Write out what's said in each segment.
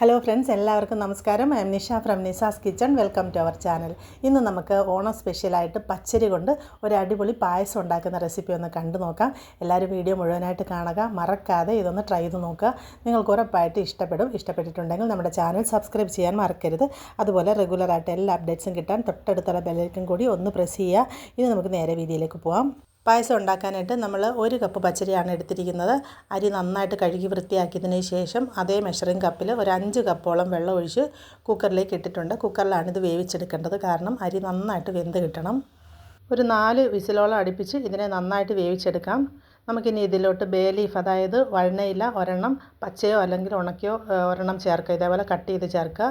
Hello friends എല്ലാവർക്കും നമസ്കാരം. I am Nisha from Nisa's kitchen welcome to our channel ഇന്ന് നമുക്ക് ഓണം സ്പെഷ്യലായിട്ട് പച്ചരി കൊണ്ട് ഒരു അടിപൊളി പായസം ഉണ്ടാക്കുന്ന റെസിപ്പി ഒന്ന് കണ്ടു നോക്കാം. എല്ലാവരും വീഡിയോ മുഴുവനായിട്ട് കാണുക. മറക്കാതെ ഇതൊന്ന് ട്രൈ ചെയ്ത് നോക്കുക. നിങ്ങൾക്ക് ഉറപ്പായിട്ട് ഇഷ്ടപ്പെടും. ഇഷ്ടപ്പെട്ടിട്ടുണ്ടെങ്കിൽ നമ്മുടെ ചാനൽ സബ്സ്ക്രൈബ് ചെയ്യാൻ മറക്കരുത്. അതുപോലെ റെഗുലറായിട്ട് എല്ലാ അപ്ഡേറ്റ്സും കിട്ടാൻ തൊട്ടടുത്തുള്ള ബെല്ലൈക്കും കൂടി ഒന്ന് പ്രസ് ചെയ്യുക. ഇനി നമുക്ക് നേരെ വീതിയിലേക്ക് പോവാം. പായസം ഉണ്ടാക്കാനായിട്ട് നമ്മൾ ഒരു കപ്പ് പച്ചരിയാണ് എടുത്തിരിക്കുന്നത്. അരി നന്നായിട്ട് കഴുകി വൃത്തിയാക്കിയതിന് ശേഷം അതേ മെഷറിംഗ് കപ്പിൽ ഒരു അഞ്ച് കപ്പോളം വെള്ളം ഒഴിച്ച് കുക്കറിലേക്ക് ഇട്ടിട്ടുണ്ട്. കുക്കറിലാണ് ഇത് വേവിച്ചെടുക്കേണ്ടത്. കാരണം അരി നന്നായിട്ട് വെന്ത് കിട്ടണം. ഒരു നാല് വിസിലോളം അടുപ്പിച്ച് ഇതിനെ നന്നായിട്ട് വേവിച്ചെടുക്കാം. നമുക്കിനി ഇതിലോട്ട് ബേ ലീഫ് അതായത് വഴനയില ഒരെണ്ണം പച്ചയോ അല്ലെങ്കിൽ ഉണക്കിയോ ഒരെണ്ണം ചേർക്കുക. ഇതേപോലെ കട്ട് ചെയ്ത് ചേർക്കുക.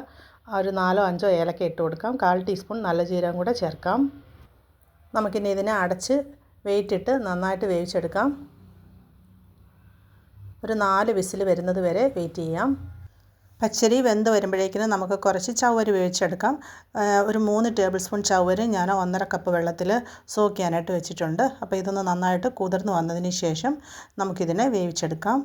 ഒരു നാലോ അഞ്ചോ ഏലക്ക ഇട്ട് കൊടുക്കാം. കാൽ ടീസ്പൂൺ നല്ല ജീരകം കൂടെ ചേർക്കാം. നമുക്കിനി ഇതിനെ അടച്ച് വെയിറ്റ് ഇട്ട് നന്നായിട്ട് വേവിച്ചെടുക്കാം. ഒരു നാല് വിസിൽ വരുന്നത് വരെ വെയിറ്റ് ചെയ്യാം. പച്ചരി വെന്ത് വരുമ്പോഴേക്കിനും നമുക്ക് കുറച്ച് ചവ്വരി വേവിച്ചെടുക്കാം. ഒരു മൂന്ന് ടേബിൾ സ്പൂൺ ചവ്വരി ഞാൻ ഒന്നര കപ്പ് വെള്ളത്തിൽ സോക്ക് ചെയ്യാനായിട്ട് വെച്ചിട്ടുണ്ട്. അപ്പോൾ ഇതൊന്ന് നന്നായിട്ട് കുതിർന്ന് വന്നതിന് ശേഷം നമുക്കിതിനെ വേവിച്ചെടുക്കാം.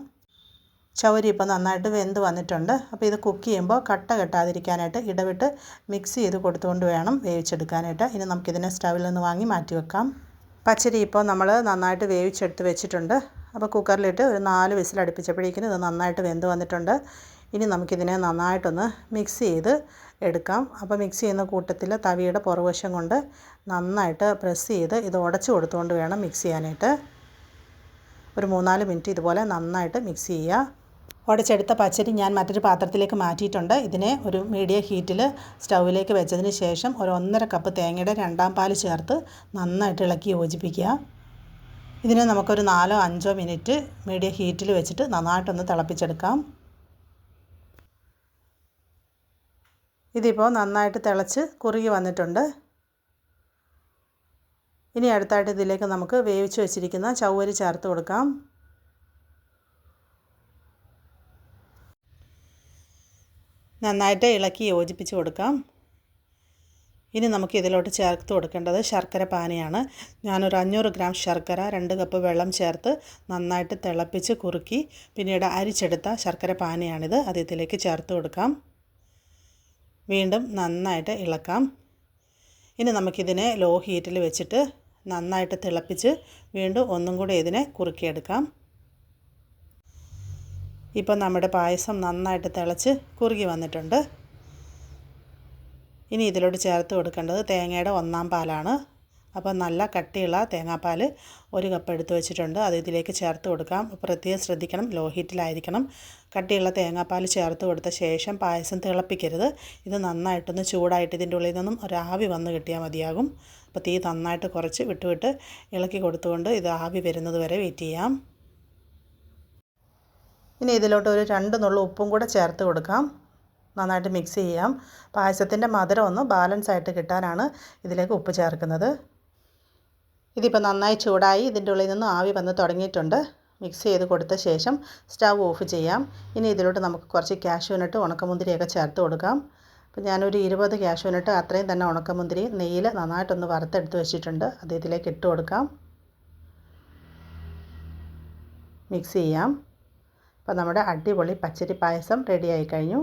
ചവരി ഇപ്പോൾ നന്നായിട്ട് വെന്ത് വന്നിട്ടുണ്ട്. അപ്പോൾ ഇത് കുക്ക് ചെയ്യുമ്പോൾ കട്ട കെട്ടാതിരിക്കാനായിട്ട് ഇടവിട്ട് മിക്സ് ചെയ്ത് കൊടുത്തുകൊണ്ട് വേണം വേവിച്ചെടുക്കാനായിട്ട്. ഇനി നമുക്കിതിനെ സ്റ്റവിൽ നിന്ന് വാങ്ങി മാറ്റി വെക്കാം. പച്ചരി ഇപ്പോൾ നമ്മൾ നന്നായിട്ട് വേവിച്ചെടുത്ത് വെച്ചിട്ടുണ്ട്. അപ്പോൾ കുക്കറിലിട്ട് ഒരു നാല് വിസിൽ അടുപ്പിച്ചപ്പോഴേക്കും ഇത് നന്നായിട്ട് വെന്ത് വന്നിട്ടുണ്ട്. ഇനി നമുക്കിതിനെ നന്നായിട്ടൊന്ന് മിക്സ് ചെയ്ത് എടുക്കാം. അപ്പോൾ മിക്സ് ചെയ്യുന്ന കൂട്ടത്തിൽ തവിയുടെ പുറവശം കൊണ്ട് നന്നായിട്ട് പ്രസ് ചെയ്ത് ഇത് ഉടച്ചു കൊടുത്തുകൊണ്ട് വേണം മിക്സ് ചെയ്യാനായിട്ട്. ഒരു മൂന്നാൽ മിനിറ്റ് ഇതുപോലെ നന്നായിട്ട് മിക്സ് ചെയ്യുക. ഉടച്ചെടുത്ത പച്ചരി ഞാൻ മറ്റൊരു പാത്രത്തിലേക്ക് മാറ്റിയിട്ടുണ്ട്. ഇതിനെ ഒരു മീഡിയം ഹീറ്റിൽ സ്റ്റൗവിലേക്ക് വെച്ചതിന് ശേഷം ഒരു ഒന്നര കപ്പ് തേങ്ങയുടെ രണ്ടാം പാൽ ചേർത്ത് നന്നായിട്ട് ഇളക്കി യോജിപ്പിക്കുക. ഇതിനെ നമുക്കൊരു നാലോ അഞ്ചോ മിനിറ്റ് മീഡിയം ഹീറ്റിൽ വെച്ചിട്ട് നന്നായിട്ടൊന്ന് തിളപ്പിച്ചെടുക്കാം. ഇതിപ്പോൾ നന്നായിട്ട് തിളച്ച് കുറുകി വന്നിട്ടുണ്ട്. ഇനി അടുത്തായിട്ട് ഇതിലേക്ക് നമുക്ക് വേവിച്ച് വെച്ചിരിക്കുന്ന ചവ്വരി ചേർത്ത് കൊടുക്കാം. നന്നായിട്ട് ഇളക്കി യോജിപ്പിച്ച് കൊടുക്കാം. ഇനി നമുക്ക് ഇതിലോട്ട് ചേർത്ത് കൊടുക്കേണ്ടത് ശർക്കര പാനിയാണ്. ഞാനൊരു അഞ്ഞൂറ് ഗ്രാം ശർക്കര രണ്ട് കപ്പ് വെള്ളം ചേർത്ത് നന്നായിട്ട് തിളപ്പിച്ച് കുറുക്കി പിന്നീട് അരിച്ചെടുത്ത ശർക്കര പാനിയാണിത്. അത് ഇതിലേക്ക് ചേർത്ത് കൊടുക്കാം. വീണ്ടും നന്നായിട്ട് ഇളക്കാം. ഇനി നമുക്കിതിനെ ലോ ഹീറ്റിൽ വെച്ചിട്ട് നന്നായിട്ട് തിളപ്പിച്ച് വീണ്ടും ഒന്നും കൂടി ഇതിനെ കുറുക്കിയെടുക്കാം. ഇപ്പോൾ നമ്മുടെ പായസം നന്നായിട്ട് തിളച്ച് കുറുകി വന്നിട്ടുണ്ട്. ഇനി ഇതിലോട്ട് ചേർത്ത് കൊടുക്കേണ്ടത് തേങ്ങയുടെ ഒന്നാം പാലാണ്. അപ്പോൾ നല്ല കട്ടിയുള്ള തേങ്ങാപ്പാൽ ഒരു കപ്പ് എടുത്ത് വെച്ചിട്ടുണ്ട്. അത് ഇതിലേക്ക് ചേർത്ത് കൊടുക്കാം. പ്രത്യേകം ശ്രദ്ധിക്കണം ലോ ഹീറ്റിലായിരിക്കണം. കട്ടിയുള്ള തേങ്ങാപ്പാൽ ചേർത്ത് കൊടുത്ത ശേഷം പായസം തിളപ്പിക്കരുത്. ഇത് നന്നായിട്ടൊന്ന് ചൂടായിട്ട് ഇതിന്റെ ഉള്ളിൽ നിന്നും ഒരാവി വന്ന് കിട്ടിയാൽ മതിയാകും. അപ്പോൾ തീ നന്നായിട്ട് കുറച്ച് വിട്ടുവിട്ട് ഇളക്കി കൊടുത്തുകൊണ്ട് ഇത് ആവി വരുന്നത് വരെ വെയിറ്റ് ചെയ്യാം. ഇനി ഇതിലോട്ട് ഒരു രണ്ട് നുള്ള ഉപ്പും കൂടെ ചേർത്ത് കൊടുക്കാം. നന്നായിട്ട് മിക്സ് ചെയ്യാം. പായസത്തിന്റെ മധുരം ഒന്ന് ബാലൻസ് ആയിട്ട് കിട്ടാനാണ് ഇതിലേക്ക് ഉപ്പ് ചേർക്കുന്നത്. ഇതിപ്പോൾ നന്നായി ചൂടായി ഇതിന്റെ ഉള്ളിൽ നിന്ന് ആവി വന്ന് തുടങ്ങിയിട്ടുണ്ട്. മിക്സ് ചെയ്ത് കൊടുത്ത ശേഷം സ്റ്റവ് ഓഫ് ചെയ്യാം. ഇനി ഇതിലോട്ട് നമുക്ക് കുറച്ച് കാഷ്യൂനട്ട് ഉണക്കമുന്തിരിയൊക്കെ ചേർത്ത് കൊടുക്കാം. അപ്പോൾ ഞാനൊരു ഇരുപത് കാഷ്യൂനട്ട് അത്രയും തന്നെ ഉണക്കമുന്തിരി നെയ്യിൽ നന്നായിട്ടൊന്ന് വറുത്തെടുത്ത് വെച്ചിട്ടുണ്ട്. അത് ഇതിലേക്ക് ഇട്ട് കൊടുക്കാം. മിക്സ് ചെയ്യാം. അപ്പോൾ നമ്മുടെ അടിപൊളി പച്ചരി പായസം റെഡിയായി കഴിഞ്ഞു.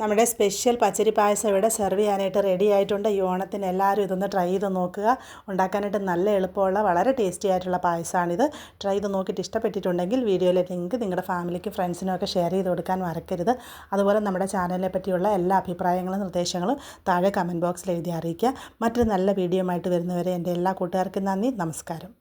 നമ്മുടെ സ്പെഷ്യൽ പച്ചരി പായസം ഇവിടെ സെർവ് ചെയ്യാനായിട്ട് റെഡി ആയിട്ടുണ്ട്. ഈ ഓണത്തിന് എല്ലാവരും ഇതൊന്ന് ട്രൈ ചെയ്ത് നോക്കുക. ഉണ്ടാക്കാനായിട്ട് നല്ല എളുപ്പമുള്ള വളരെ ടേസ്റ്റി ആയിട്ടുള്ള പായസമാണിത്. ട്രൈ ചെയ്ത് നോക്കിയിട്ട് ഇഷ്ടപ്പെട്ടിട്ടുണ്ടെങ്കിൽ വീഡിയോയിലെ ലിങ്ക് നിങ്ങളുടെ ഫാമിലിക്ക് ഫ്രണ്ട്സിനും ഒക്കെ ഷെയർ ചെയ്ത് കൊടുക്കാൻ മറക്കരുത്. അതുപോലെ നമ്മുടെ ചാനലിനെ പറ്റിയുള്ള എല്ലാ അഭിപ്രായങ്ങളും നിർദ്ദേശങ്ങളും താഴെ കമന്റ് ബോക്സിൽ എഴുതി അറിയിക്കുക. മറ്റൊരു നല്ല വീഡിയോ ആയിട്ട് വരുന്നവരെ എന്റെ എല്ലാ കൂട്ടുകാർക്കും നന്ദി. നമസ്കാരം.